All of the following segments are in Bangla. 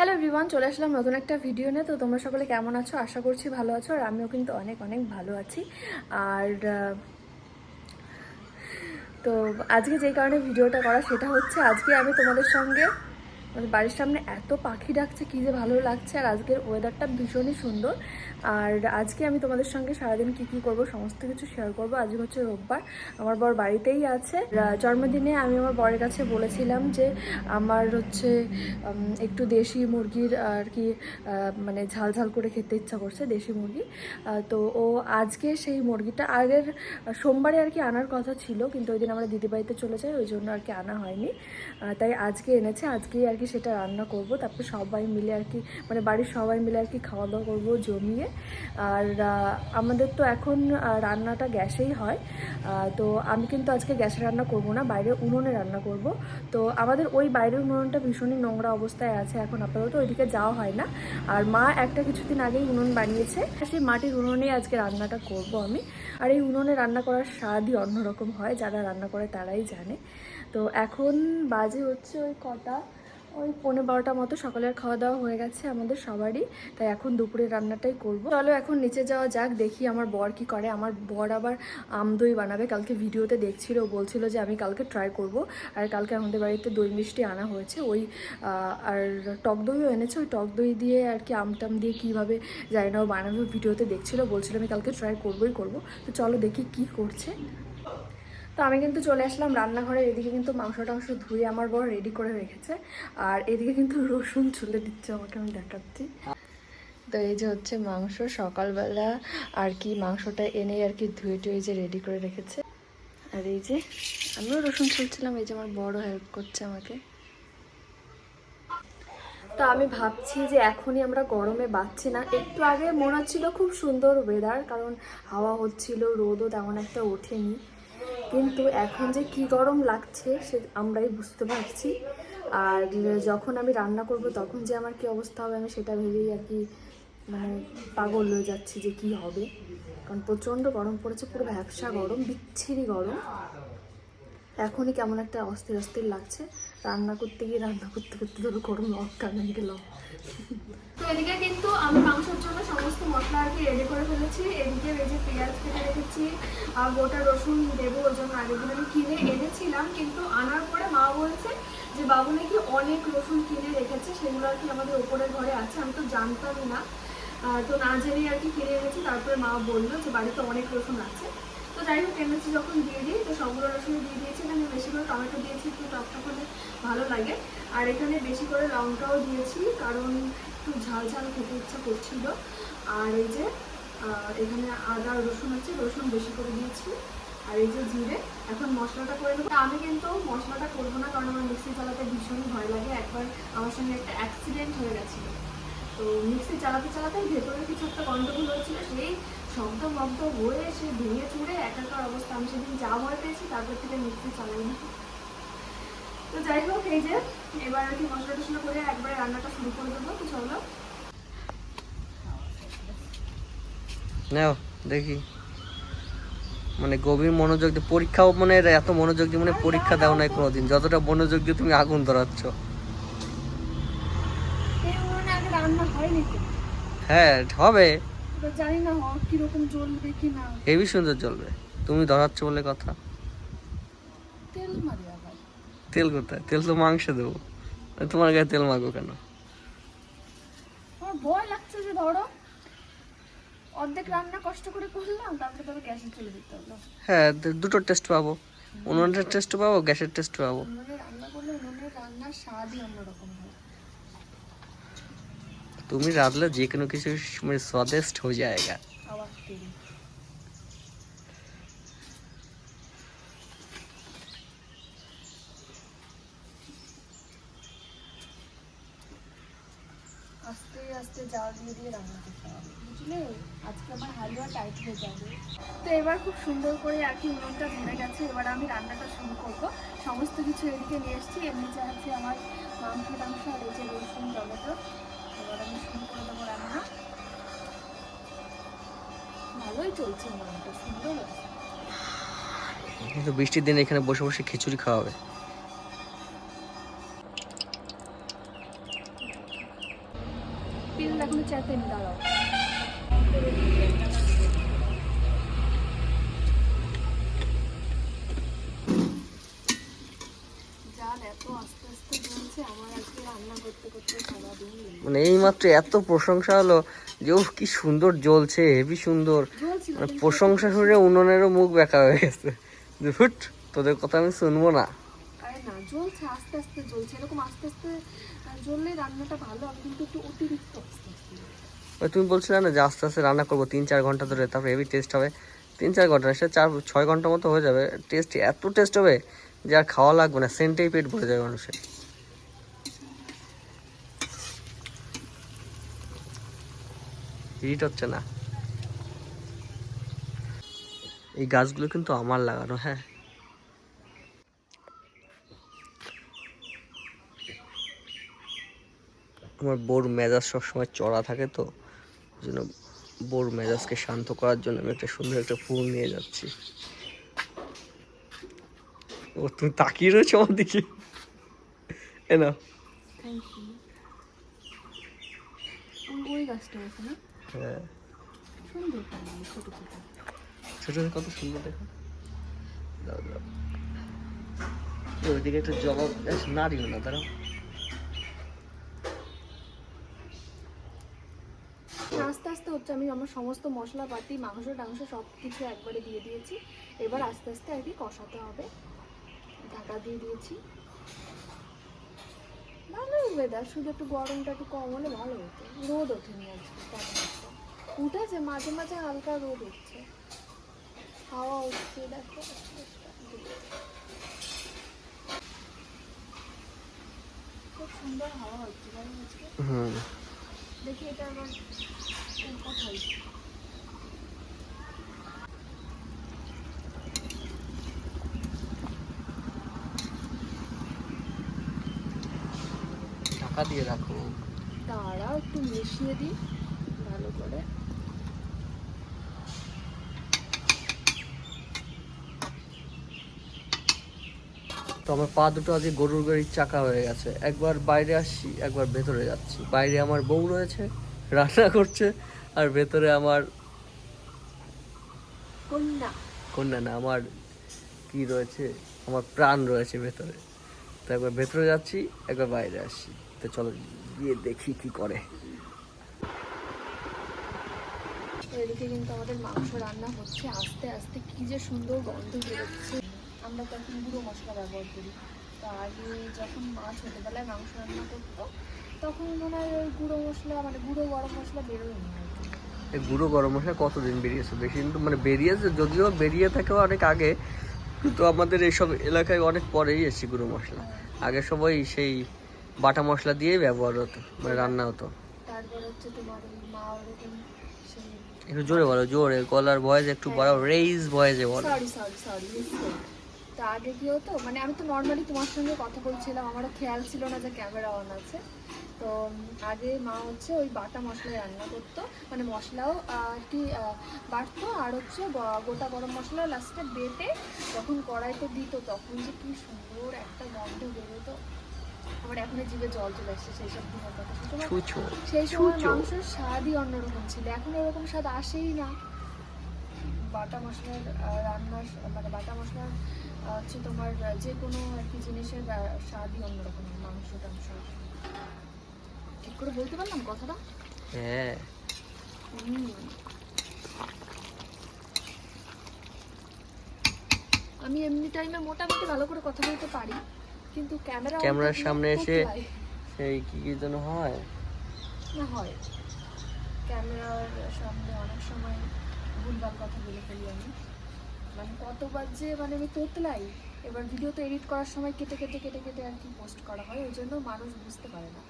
হ্যালো এভরিওয়ান চলে আসলাম নতুন একটা ভিডিও নিয়ে। তো তোমরা সকলে কেমন আছো? আশা করছি ভালো আছো, আর আমিও কিন্তু অনেক অনেক ভালো আছি। আর তো আজকে যে কারণে ভিডিওটা করা সেটা হচ্ছে, আজকে আমি তোমাদের সঙ্গে আমাদের বাড়ির সামনে এত পাখি ডাকছে, কী যে ভালো লাগছে। আর আজকের ওয়েদারটা ভীষণই সুন্দর। আর আজকে আমি তোমাদের সঙ্গে সারাদিন কি কি করব, সমস্ত কিছু শেয়ার করব। আজকে হচ্ছে রোববার, আমার বর বাড়িতেই আছে। জন্মদিনে আমি আমার বরের কাছে বলেছিলাম যে, আমার হচ্ছে একটু দেশি মুরগির আর কি মানে ঝাল ঝাল করে খেতে ইচ্ছা করছে, দেশি মুরগি। তো ও আজকে সেই মুরগিটা আগের, সোমবারে আর কি আনার কথা ছিল, কিন্তু ওই দিন আমরা দিদিবাড়িতে চলে যাই ওই জন্য আর কি আনা হয়নি। তাই আজকে এনেছে, আজকেই আর কি সেটা রান্না করব, তারপর সবাই মিলে আর কি মানে বাড়ির সবাই মিলে আর কি খাওয়া দাওয়া করব জমিয়ে। আর আমাদের তো এখন রান্নাটা গ্যাসেই হয়। তো আমি কিন্তু আজকে গ্যাসে রান্না করব না, বাইরে উনুনে রান্না করব। তো আমাদের ওই বাইরের উনুনটা ভীষণই নোংরা অবস্থায় আছে এখন আপাতত, ওইদিকে যাওয়া হয় না। আর মা একটা কিছুদিন আগেই উনুন বানিয়েছে। সেই মাটির উনুনেই আজকে রান্নাটা করব আমি। আর এই উনুনে রান্না করার স্বাদই অন্যরকম হয়, যারা রান্না করে তারাই জানে। তো এখন বাজে হচ্ছে ওই কটা। ওই পনেরো বারোটা মতো সকালের খাওয়া দাওয়া হয়ে গেছে আমাদের সবারই, তাই এখন দুপুরে রান্নাটাই করব। চলো এখন নিচে যাওয়া যাক, দেখি আমার বর কি করে। আমার বর আবার আমদই বানাবে, কালকে ভিডিওতে দেখছিল বলছিল যে আমি কালকে ট্রাই করব। আর কালকে আমাদের বাড়িতে দই মিষ্টি আনা হয়েছে। ওই আর টক দইও এনেছে, ওই টক দই দিয়ে আর কি আমটাম দিয়ে কীভাবে জানি না বানাবে ভিডিওতে দেখছিল, বলছিল আমি কালকে ট্রাই করবোই করব। তো চলো দেখি কি করছে। তো আমি কিন্তু চলে আসলাম রান্নাঘরে এদিকে কিন্তু মাংস টাংস ধুয়ে আমার বড় রেডি করে রেখেছে। আর এদিকে কিন্তু রসুন চুলে দিচ্ছে আমাকে, আমি দেখাচ্ছি। তো এই যে হচ্ছে মাংস, সকালবেলা আর কি মাংসটা এনে আর কি ধুয়ে টুয়ে যে রেডি করে রেখেছে। আর এই যে আমিও রসুন ছুলছিলাম, এই যে আমার বড় হেল্প করছে আমাকে। তো আমি ভাবছি যে এখনই আমরা গরমে বাঁচছি না। একটু আগে মনে হচ্ছিল খুব সুন্দর ওয়েদার কারণ হাওয়া হচ্ছিল, রোদও তেমন একটা ওঠেনি। কিন্তু এখন যে কি গরম লাগছে সে আমরাই বুঝতে পারছি। আর, যখন আমি রান্না করব তখন যে আমার কি অবস্থা হবে আমি সেটা ভেবেই আর কি মানে পাগল হয়ে যাচ্ছি যে কি হবে। কারণ প্রচণ্ড গরম পড়েছে, পুরো ব্যবসা গরম, বিচ্ছিরি গরম। এখনই কেমন একটা অস্থির অস্থির লাগছে। রান্না করতে গিয়ে রান্না করতে করতে ধরো গরম লঙ্কা নিয়ে গেলাম তো এদিকে কিন্তু আমি মাংসের জন্য সমস্ত মশলা আর কি রেডি করে ফেলেছি। এদিকে এই যে পেঁয়াজ কেটে রেখেছি, আর গোটা রসুন দেবো ওই জন্য আগের দিন আমি কিনে এনেছিলাম, কিন্তু আনার পরে মা বলছে যে, বাবু নাকি অনেক রসুন কিনে রেখেছে, সেগুলো আর কি আমাদের ওপরের ঘরে আছে, আমি তো জানতামই না। তো না জেনেই আর কি কিনে এনেছি, তারপরে মা বলল যে, বাড়িতে অনেক রসুন আছে। তো যাই হোক এনেছি যখন দিয়ে দিই, তো সবগুলো রসুন দিয়ে দিয়েছি। এখানে বেশি করে টমেটো দিয়েছি, একটু টকটা হলে ভালো লাগে। আর এখানে বেশি করে লঙ্কাও দিয়েছি, কারণ একটু ঝাল ঝাল খেতে ইচ্ছা করছিল। আর এই যে এখানে আদা, রসুন আছে, রসুন বেশি করে দিয়েছি। আর এই যে জিরে, এখন মশলাটা করে নেব। আমি কিন্তু মশলাটা করব না, কারণ আমার মিক্সি চালাতে ভীষণই ভয় লাগে। একবার আমার সঙ্গে একটা অ্যাক্সিডেন্ট হয়ে গেছিল। তো মিক্সি চালাতে চালাতে ভেতরে কিছু একটা গন্ডগোল হয়েছিল, সেই শব্দ হয়ে সে ভেঙে চুড়ে একাকার অবস্থা আমি সেদিন যা ভয় পেয়েছি তারপর থেকে মিক্সি চালাই না তো যাই হোক এই যে এবার আর কি মশলা টশলা করে একবারে রান্নাটা শুরু করে দেবো। তো চলো। নাও দেখি। মানে গভীর মনোযোগ দিয়ে পরীক্ষাও মানে এত মনোযোগ দিয়ে মানে পরীক্ষা দাও নাই কোনোদিন। যতটা মনোযোগ দিয়ে তুমি আগুন ধরাচ্ছ। হ্যাঁ হবে। জানি না কীরকম জ্বলবে কি না। হেভি সুন্দর চলবে তুমি ধরাচ্ছ বলে কথা। তেল মারি আবার। তেল কোথায়? তেল তো মাংসে দেবো। তোমার গায়ে তেল মাখবো কেন? আমার ভয় লাগছে যে ধরো অর্ধেক রান্না কষ্ট করে করলাম তারপরে গ্যাসে চলে দিতে হলো। হ্যাঁ দুটো টেস্ট পাবো। উনুনের টেস্ট পাবো গ্যাসের টেস্ট পাবো। রান্না করলে উনুনের রান্নার স্বাদই অন্যরকম হয়। তুমি রাঁধলে যে কোনো কিছু মানে স্বাদেষ্ট হয়ে যায়গা। আস্তে আস্তে দিয়ে রান্না করতে হবে। বুঝলে? আজকে আমার হালুয়া টাইট হয়ে যাবে। তো এবার খুব সুন্দর করে গেছে। এবার আমি রান্নাটা শুরু করব। সমস্ত কিছু এদিকে নিয়ে এসেছি। এর নিচে আছে আমার মাংস টাংস আর এই যে রসুন, টমেটো। এবার শুরু করে দেবো রান্না। ভালোই চলছে মনটা সুন্দর কিন্তু বৃষ্টির দিনে এখানে বসে বসে খিচুড়ি এখনও দাঁড়াও। জাল এত আস্তে আস্তে জ্বলছে আমার মানে এইমাত্র এত প্রশংসা হলো যে ও কি সুন্দর জ্বলছে হেভি সুন্দর। মানে প্রশংসা শুনে উনুনেরও মুখ বেঁকা হয়ে গেছে। যে হুট তোদের কথা আমি শুনব না। না জ্বলছে আস্তে আস্তে জ্বলছে। এরকম আস্তে আস্তে জ্বললে রান্নাটা ভালো হবে কিন্তু একটু অতিরিক্ত আস্তে আস্তে। তুমি বলছিলে না যে আস্তে আস্তে রান্না করব তিন চার ঘণ্টা ধরে তারপর হেভি টেস্ট হবে। তিন চার ঘণ্টা না, সে চার ছয় ঘণ্টা মতো হয়ে যাবে। টেস্ট এত টেস্ট হবে যে আর খাওয়া লাগবে না সেন্টেই পেট ভরে যাবে মানুষের। হিট হচ্ছে না। এই গাছগুলো কিন্তু আমার লাগানো হ্যাঁ। আমার বোর মেজাজ সবসময় চড়া থাকে তো, ওই জন্য বোর মেজাজকে শান্ত করার জন্য আমি একটা সুন্দর একটা ফুল নিয়ে যাচ্ছি। ও, তুমি তাকিয়ে রয়েছো আমার দিকে? এ না ওই গাছটা হ্যাঁ। ছোট কত সুন্দর দেখো। দাও দাও। ওইদিকে একটা জবাব গাছ নাড়িও না, দাঁড়াও। আস্তে আস্তে হচ্ছে, আমি আমার সমস্ত মশলাপাতি, মাংস, টাংস সব কিছু একবারে দিয়ে দিয়েছি। এবার আস্তে আস্তে আর কি কষাতে হবে। ঢাকা দিয়ে দিয়েছি। ভালো ওয়েদার শুধু একটু গরমটা একটু কম হলে ভালো হতো। রোদ ওঠেনি আজকে। উঠেছে মাঝে মাঝে হালকা রোদ উঠছে হাওয়া উঠছে দেখো। খুব সুন্দর হাওয়া হচ্ছে হুম। দেখি এটা আবার কোথায় ঢাকা দিয়ে রাখো। তারাও একটু মিশিয়ে দিই ভালো করে। তো আমার পা দুটো আজকে গরুর গাড়ির চাকা হয়ে গেছে। একবার বাইরে আসছি একবার ভেতরে যাচ্ছি। বাইরে আমার বউ রয়েছে রান্না করছে আর ভেতরে আমার কন্যা। কন্যা না আমার কি রয়েছে? আমার প্রাণ রয়েছে ভেতরে। তো একবার ভেতরে যাচ্ছি একবার বাইরে আসছি। তো চলো গিয়ে দেখি কি করে। এদিকে কিন্তু আমাদের মাংস রান্না হচ্ছে। আস্তে আস্তে কি যে সুন্দর গন্ধ বেরোচ্ছে। আমরা তো এখন গুঁড়ো মশলা ব্যবহার করি। তো আগে যখন মা ছোটোবেলায় মাংস রান্না করতো তখন মনে হয় ওই গুঁড়ো মশলা মানে গুঁড়ো গরম মশলা বেরোয়নি আর এই গুঁড়ো গরম মশলা কতদিন বেরিয়েছে? বেশি কিন্তু মানে বেরিয়েছে যদিও বেরিয়ে থাকেও অনেক আগে কিন্তু আমাদের এইসব এলাকায় অনেক পরেই এসেছে গুঁড়ো মশলা। আগে সবাই সেই বাটা মশলা দিয়েই ব্যবহার হতো মানে রান্না হতো। তারপর হচ্ছে তোমার মা ওরকম একটু জোরে বলো জোরে গলার ভয়েস একটু বাড়াও রেইজ ভয়েসে বলো। সরি সরি সরি তো আগে কি হতো মানে আমি তো নর্মালি তোমার সঙ্গে কথা বলছিলাম আমারও খেয়াল ছিল না যে ক্যামেরা অন আছে। তো আগে মা হচ্ছে ওই বাটা মশলায় রান্না করতো মানে মশলাও আহ, আর কি আহ, বাটতো আর হচ্ছে গোটা গরম মশলা লাস্টে বেটে যখন কড়াইতে দিত তখন যে কি সুন্দর একটা গন্ধ বেরোতো। আমার এখনও জিভে জল চলে আসছে সেই সব দিনের কথা সেই সময়-। মাংসের স্বাদই অন্যরকম ছিল এখন এরকম স্বাদ আসেই না। বাটা মশলার রান্নার মানে বাটা মশলার হচ্ছে তোমার যে কোনো আর কি জিনিসের স্বাদই অন্যরকম মাংস টাংস। ঠিক করে বলতে পারলাম কথাটা? হ্যাঁ। আমি এমনি টাইমে মোটামুটি ভালো করে কথা বলতে পারি কিন্তু ক্যামেরা ক্যামেরার সামনে এসে সেই কি কি যেন হয়? না হয়। ক্যামেরার সামনে অনেক সময় ভুলভাল কথা বলে ফেলি আমি। মানে কতবার যে মানে আমি তোতলাই, এবার ভিডিও তো এডিট করার সময় কেটে কেটে কেটে কেটে আর কি পোস্ট করা হয়, ওই জন্য মানুষ বুঝতে পারে না।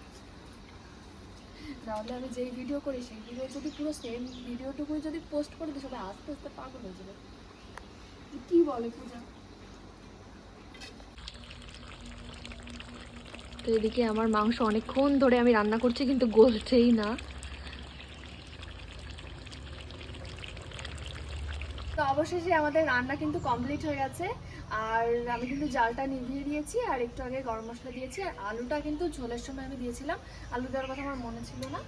নাহলে আমি যেই ভিডিও করি, সেই ভিডিও যদি পুরো সেম ভিডিওটুকু যদি পোস্ট করে দিই সবাই আস্তে আস্তে পাগল হয়ে যাবে। কি বলে পূজা? তো এদিকে আমার মাংস অনেকক্ষণ ধরে আমি রান্না করছি, কিন্তু গলছেই না। তো অবশেষে আমাদের রান্না কিন্তু কমপ্লিট হয়ে গেছে। আর আমি কিন্তু জালটা নিভিয়ে দিয়েছি আর একটু আগে গরম মশলা দিয়েছি আর আলুটা কিন্তু ঝোলের সময় আমি দিয়েছিলাম। আলু দেওয়ার কথা আমার মনে ছিল না।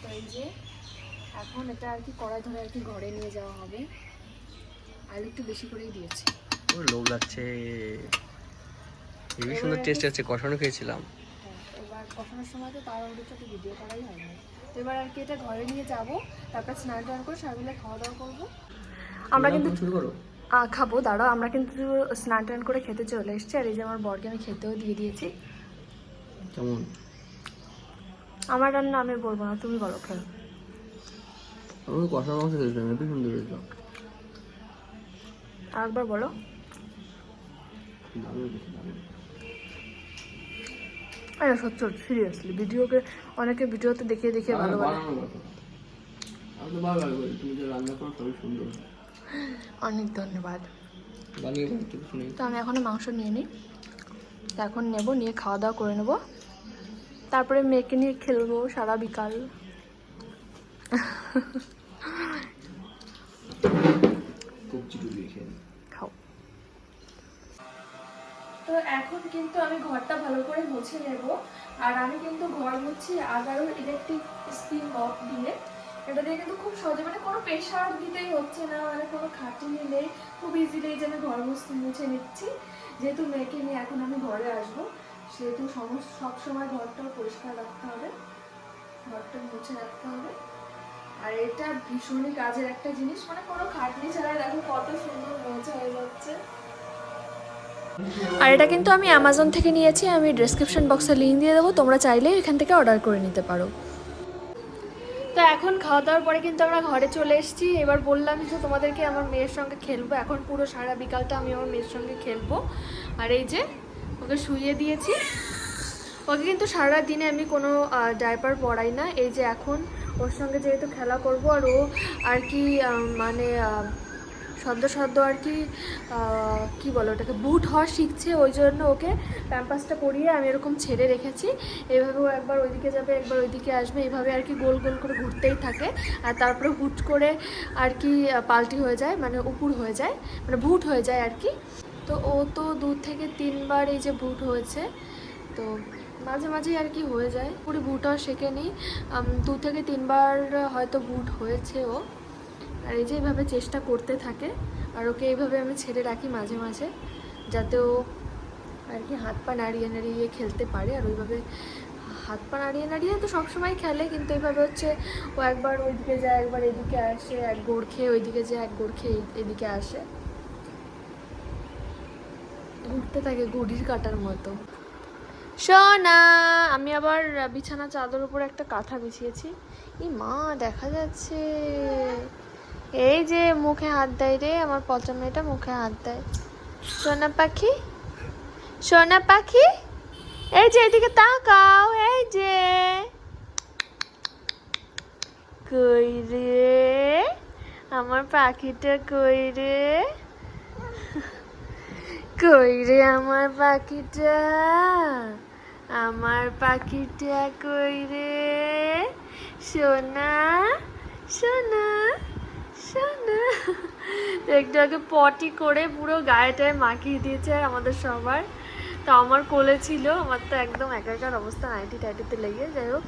তো এই যে এখন এটা আর কি কড়াই ধরে আর কি ঘরে নিয়ে যাওয়া হবে। আলু একটু বেশি করেই দিয়েছি। ও লোভ লাগছে। সুন্দর টেস্ট আছে কষানো খেয়েছিলাম। হ্যাঁ, এবার কষানোর সময় তো তার সাথে ভিডিও করাই হয় না। তো এবার আর কি এটা ঘরে নিয়ে যাব তারপর স্নান টান করে সবাই খাওয়া দাওয়া করব। আমরা কিন্তু শুরু করো। খাব দাঁড়াও আমরা কিন্তু স্নান টান করে খেতে চলে এসেছি আর এই যে আমার বরকে আমি খেতেও দিয়ে দিয়েছি। কেমন? আমার রান্না আমি বলব না তুমি বলো খেলো আমি কষানো মাংস খেয়েছিলাম হেবি সুন্দর হয়েছিল আর একবার বলো। আরে সত্যি সিরিয়াসলি ভিডিওকে অনেকে ভিডিওতে দেখিয়ে দেখিয়ে ভালো আমি ভালো লাগে তুমি যে রান্না করো সবই সুন্দর অনেক ধন্যবাদ। বানিয়ে বলতে কিছু তো আমি এখনও মাংস নিয়ে নিই তো এখন নেব নিয়ে খাওয়া দাওয়া করে নেব। তারপরে মেয়েকে নিয়ে খেলব সারা বিকাল। কবজি ডুবিয়ে খেয়ে তো এখন কিন্তু আমি ঘরটা ভালো করে মুছে নেব। আর আমি কিন্তু ঘর মুছি আগারো ইলেকট্রিক স্পিন মপ দিয়ে। এটা দিয়ে কিন্তু খুব সহজে মানে কোনো প্রেশার দিতেই হচ্ছে না মানে কোনো খাটুনি নেই। খুব ইজিলি যে আমি ঘর মুছতে মুছে নিচ্ছি। যেহেতু মেয়েকে নিয়ে এখন আমি ঘরে আসব, সেহেতু সমস্ত সবসময় ঘরটা পরিষ্কার রাখতে হবে। ঘরটা মুছে রাখতে হবে। আর এটা ভীষণই কাজের একটা জিনিস মানে কোনো খাটনি ছাড়া দেখো কত সুন্দর মজা হয়ে যাচ্ছে। আর এটা কিন্তু আমি অ্যামাজন থেকে নিয়েছি, আমি ডেসক্রিপশন বক্সে লিঙ্ক দিয়ে দেবো, তোমরা চাইলে এখান থেকে অর্ডার করে নিতে পারো। তো এখন খাওয়া দাওয়ার পরে কিন্তু আমরা ঘরে চলে এসেছি, এবার বললাম যে তোমাদেরকে আমার মেয়ের সঙ্গে খেলব, এখন পুরো সারা বিকালটা আমি আমার মেয়ের সঙ্গে খেলব। আর এই যে, ওকে শুইয়ে দিয়েছি। ওকে কিন্তু সারা দিনে আমি কোনো ডাইপার পরাই না, এই যে এখন ওর সঙ্গে যেহেতু খেলা করব, আর ও আর কি মানে সদ্য সদ্য আর কি কি বলো ওটাকে, বুট হওয়া শিখছে, ওই জন্য ওকে প্যাম্পাসটা পরিয়ে আমি এরকম ছেড়ে রেখেছি। এভাবে ও একবার ওইদিকে যাবে, একবার ওইদিকে আসবে এইভাবে আর কি গোল গোল করে ঘুরতেই থাকে। আর তারপরে হুট করে আর কি পাল্টি হয়ে যায় মানে উপুর হয়ে যায় মানে ভুট হয়ে যায় আর কি। তো ও তো দু থেকে তিনবার এই যে ভুট হয়েছে, তো মাঝে মাঝে আর কি হয়ে যায়। পুরো বুট আর শেখেনি। দু থেকে তিনবার হয়তো বুট হয়েছে ও। আর এই যে এইভাবে চেষ্টা করতে থাকে, আর ওকে এইভাবে আমি ছেড়ে রাখি মাঝে মাঝে, যাতে ও আর কি হাত পা নাড়িয়ে নাড়িয়ে খেলতে পারে, আর ওইভাবে হাত পা নাড়িয়ে নাড়িয়ে তো সবসময় খেলে, কিন্তু এইভাবে হচ্ছে ও একবার ওইদিকে যায়, একবার এদিকে আসে, এক গোড় খেয়ে ওইদিকে যায়, এক গোড় খেয়ে এই- এদিকে আসে। ঘুরতে থাকে ঘড়ির কাটার মতো। সোনা, আমি আবার বিছানা চাদর উপর একটা কাঁথা বিছিয়েছি। ই মা, দেখা যাচ্ছে। এই যে মুখে হাত দেয় রে, আমার পচা মেয়েটা মুখে হাত দেয়। সোনা পাখি? সোনা পাখি? এই যে এদিকে তাকাও, এই যে। কই রে? আমার পাখিটা কই রে? কই রে আমার পাখিটা? আমার পাখিটা কই রে? সোনা সোনা। একটু আগে পটি করে পুরো গায়েটায় মাখিয়ে দিয়েছে আর আমাদের সবার। তো আমার কোলে ছিল, আমার তো একদম একাকার অবস্থা, নাইটি টাইটিতে লেগে। যাই হোক,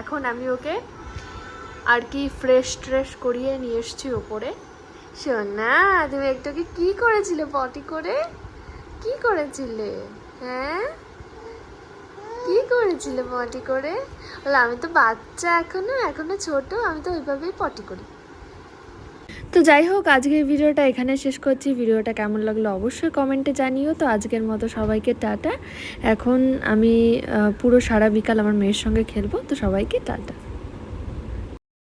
এখন আমি ওকে আর কি ফ্রেশ ট্রেশ করিয়ে নিয়ে এসছি ওপরে। সোনা, তুমি একটু কি কি করেছিলে পটি করে? কি করেছিলে? হ্যাঁ? কি করেছিলে পটি করে? বলে, আমি তো বাচ্চা এখনও এখনও ছোট, আমি তো ওইভাবেই পটি করি। তো যাই হোক, আজকের ভিডিওটা এখানে শেষ করছি। ভিডিওটা কেমন লাগল অবশ্যই কমেন্টে জানিও। তো আজকের মতো সবাইকে টাটা। এখন আমি পুরো সারা বিকাল আমার মেয়ের সঙ্গে খেলব। তো সবাইকে টাটা।